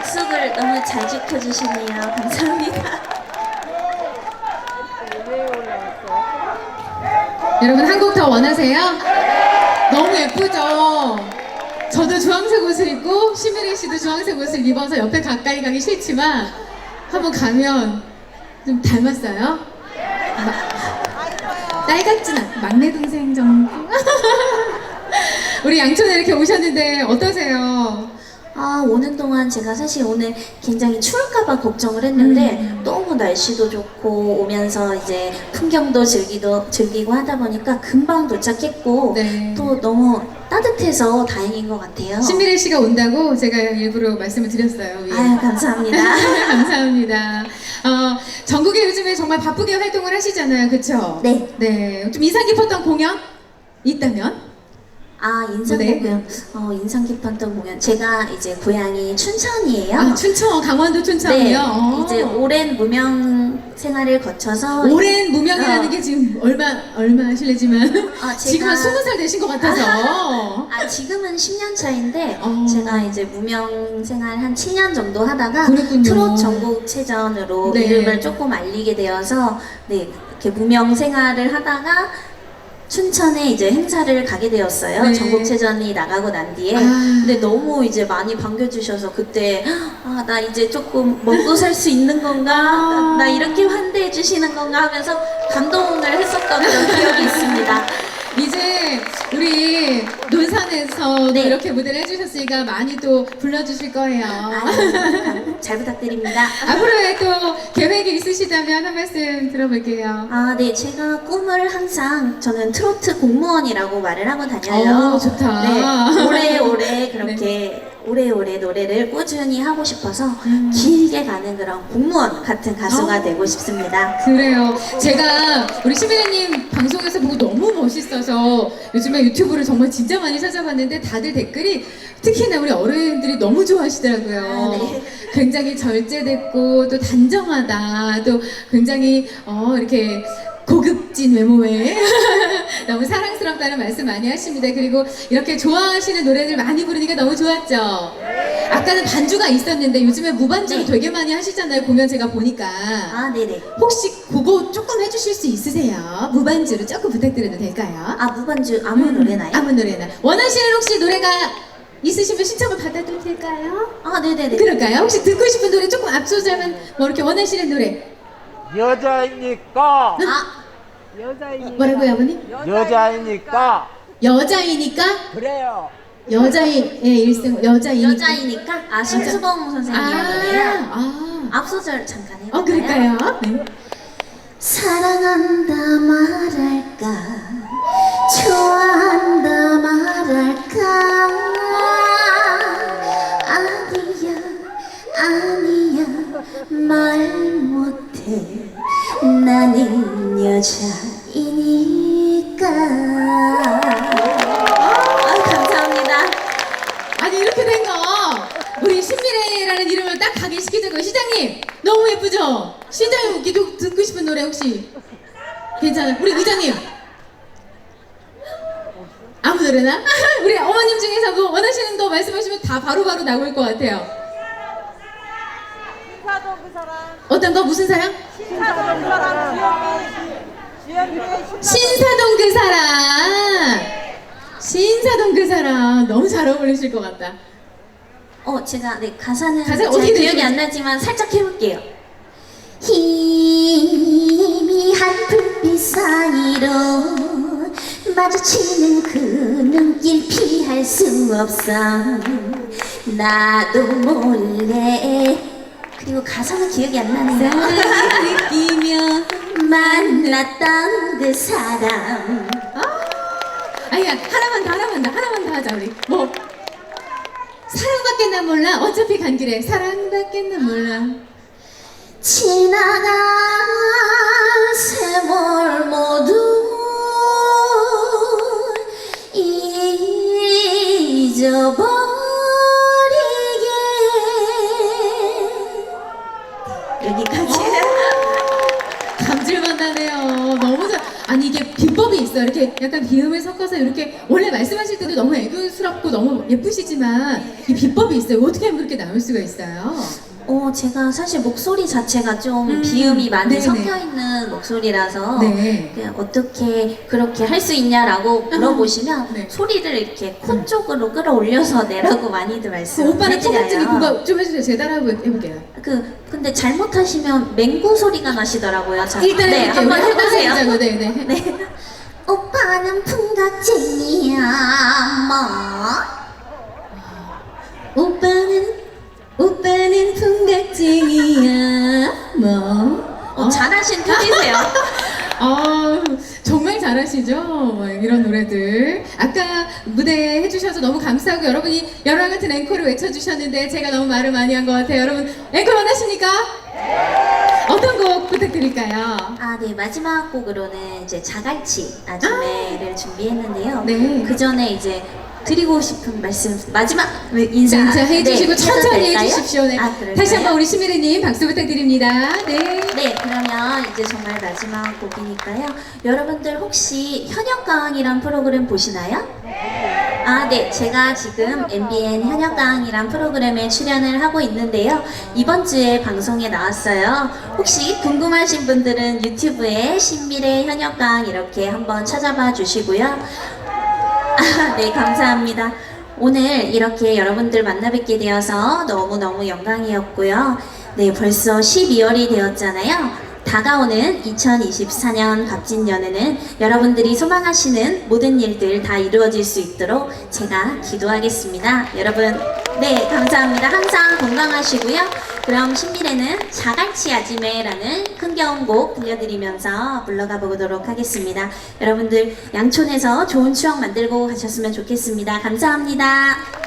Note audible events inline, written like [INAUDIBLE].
약속을 너무 잘 지켜주시네요. 감사합니다. 여러분 한곡더 원하세요? 너무 예쁘죠? 저도 주황색 옷을 입고 시미리 씨도 주황색 옷을 입어서 옆에 가까이 가기 싫지만 한번 가면 좀 닮았어요? 마- 딸 같진 않 막내 동생 정도? [LAUGHS] 우리 양촌에 이렇게 오셨는데 어떠세요? 아, 오는 동안 제가 사실 오늘 굉장히 추울까봐 걱정을 했는데 음. 너무 날씨도 좋고 오면서 이제 풍경도 즐기도, 즐기고 하다 보니까 금방 도착했고 네. 또 너무 따뜻해서 다행인 것 같아요. 신미래 씨가 온다고 제가 일부러 말씀을 드렸어요. 아유, 감사합니다. [LAUGHS] 감사합니다. 어, 전국에 요즘에 정말 바쁘게 활동을 하시잖아요. 그쵸? 네. 네. 좀 인상 깊었던 공연? 있다면? 아, 인상 네. 공연. 어, 인상 깊었던 공연. 제가 이제 고향이 춘천이에요. 아, 춘천, 강원도 춘천이요? 네. 어. 이제 오랜 무명 생활을 거쳐서 오랜 무명이라는 어. 게 지금 얼마, 얼마 실례지만 아, 지금 한 20살 되신 것 같아서. 아 지금은 10년 차인데 어. 제가 이제 무명 생활 한 7년 정도 하다가 그랬군요. 트롯 전국체전으로 네. 이름을 조금 알리게 되어서 네 이렇게 무명 생활을 하다가 춘천에 이제 행사를 가게 되었어요. 네. 전국체전이 나가고 난 뒤에. 아. 근데 너무 이제 많이 반겨주셔서 그때 아, 나 이제 조금 먹고 살 수 있는 건가? 나, 나 이렇게 환대해 주시는 건가 하면서 감동을 했었던 그런 기억이 있습니다. 이제 우리 논산에서 네. 이렇게 무대를 해주셨으니까 많이 또 불러주실 거예요. 아유, 감- [LAUGHS] 잘 부탁드립니다. 앞으로의 또 계획이 있으시다면 한 말씀 들어볼게요. 아, 네. 제가 꿈을 항상 저는 트로트 공무원이라고 말을 하고 다녀요. 오, 좋다. 네. 오래오래 그렇게 오래오래 노래를 꾸준히 하고 싶어서 음. 길게 가는 그런 공무원 같은 가수가 어. 되고 싶습니다. 그래요. 제가 우리 시민혜님 방송에서 보고 너무 멋있어서 요즘에 유튜브를 정말 진짜 많이 찾아봤는데 다들 댓글이 특히나 우리 어른들이 너무 좋아하시더라고요. 아, 네. 굉장히 절제됐고 또 단정하다. 또 굉장히 어 이렇게 고급진 외모에 [LAUGHS] 너무 사랑스럽다는 말씀 많이 하십니다. 그리고 이렇게 좋아하시는 노래들 많이 부르니까 너무 좋았죠. 아까는 반주가 있었는데 요즘에 무반주로 네. 되게 많이 하시잖아요. 공연 제가 보니까. 아, 네네. 혹시 그거 조금 해주실 수 있으세요? 무반주로 조금 부탁드려도 될까요? 아, 무반주 아무 음, 노래나요? 아무 노래나. 원하시는 혹시 노래가 있으시면 신청을 받아도 될까요? 아, 네네네. 그럴까요? 혹시 듣고 싶은 노래 조금 앞서자면 뭐 이렇게 원하시는 노래 여자이니까 아, 여자이니까. 뭐라고요 아버님? 여자이니까. 여자이니까. 그래요. 여자의 일생 여자이니까. 여자이니까? 아, 신수봉 선생님의 아, 노래요. 아, 앞소절 잠깐 해볼까요? 어 그럴까요? 네. 사랑한다 말할까? 좋아한다 말할까? 아니야 아니야 말 못해 나는 여자이니까. 아, 감사합니다. 아니 이렇게 된 거. 우리 신미래라는 이름을 딱 각인시키자고요 시장님 너무 예쁘죠? 시장님 계속 듣고 싶은 노래 혹시? 괜찮아요? 우리 의장님. 아무 노래나? [LAUGHS] 우리 어머님 중에서 뭐 원하시는 거 말씀하시면 다 바로바로 나올 것 같아요. 신사동 그 사람 어떤 거 무슨 사람? 신사동 그 사람 신사동 그 사람 신사동 그 사람 너무 잘 어울리실 것 같다 어, 제가 네 가사는 가사 잘 어떻게 기억이 되시죠? 안 나지만 살짝 해볼게요. 희미한 불빛 사이로 마주치는 그 눈길 피할 수 없어 나도 몰래 그리고 가사는 기억이 안 나네요. 사랑을 느끼며 만났던 그 사람. 아니야 하나만 더 하나만 더 하나만 더 하자 우리. 뭐? 사랑밖에 난 몰라. 어차피 간 길에 사랑밖에 난 몰라. 지나간 여기까지 감질만 나네요 너무 잘 아니 이게 비법이 있어 이렇게 약간 비음을 섞어서 이렇게 원래 말씀하실 때도 너무 애교스럽고 너무 예쁘시지만 이 비법이 있어요. 어떻게 하면 그렇게 나올 수가 있어요? 어, 제가 사실 목소리 자체가 좀 음, 비음이 많이 네네. 섞여 있는 목소리라서 네. 그냥 어떻게 그렇게 할 수 있냐라고 물어보시면 네. 소리를 이렇게 코 쪽으로 끌어올려서 내라고 많이들 그 오빠는 말씀해드려요. 토박증이 그거 좀 해주세요. 제가 따라 해볼- 해볼게요. 그 근데 잘못하시면 맹구 소리가 나시더라고요. 자, 일단 네, 해볼게요. 한번. 해보세요. 네, 네. 네. [LAUGHS] 오빠는 풍각쟁이야, 뭐. 풍각쟁이야 뭐. 어, 잘하신 편이세요. 아 [LAUGHS] 정말 잘하시죠 뭐 이런 노래들 아까 무대 해주셔서 너무 감사하고 여러분이 열화 같은 앵콜을 외쳐주셨는데 제가 너무 말을 많이 한 것 같아요 여러분 앵콜 원하십니까? 어떤 곡 부탁드릴까요? 아, 네. 마지막 곡으로는 이제 자갈치 아줌매를 준비했는데요. 네. 그 전에 이제 드리고 싶은 말씀 마지막 인사, 인사 해주시고 네, 천천히 될까요? 해주십시오 네. 아, 그럴까요? 다시 한번 우리 시미르님 박수 부탁드립니다 네. 네, 그러면 이제 정말 마지막 곡이니까요. 여러분들 혹시 현역강이란 프로그램 보시나요? 아, 네. 제가 지금 MBN 현역강이란 프로그램에 출연을 하고 있는데요. 이번 주에 방송에 나왔어요. 혹시 궁금하신 분들은 유튜브에 신미래 현역강 이렇게 한번 찾아봐 주시고요. 아, [LAUGHS] 네, 감사합니다. 오늘 이렇게 여러분들 만나 뵙게 되어서 너무너무 영광이었고요. 네, 벌써 12월이 되었잖아요. 다가오는 2024년 갑진년에는 여러분들이 소망하시는 모든 일들 다 이루어질 수 있도록 제가 기도하겠습니다. 여러분, 네, 감사합니다. 항상 건강하시고요. 그럼 신비래는 자갈치 아지매라는 흥겨운 곡 들려드리면서 물러가 보도록 하겠습니다. 여러분들 양촌에서 좋은 추억 만들고 가셨으면 좋겠습니다. 감사합니다.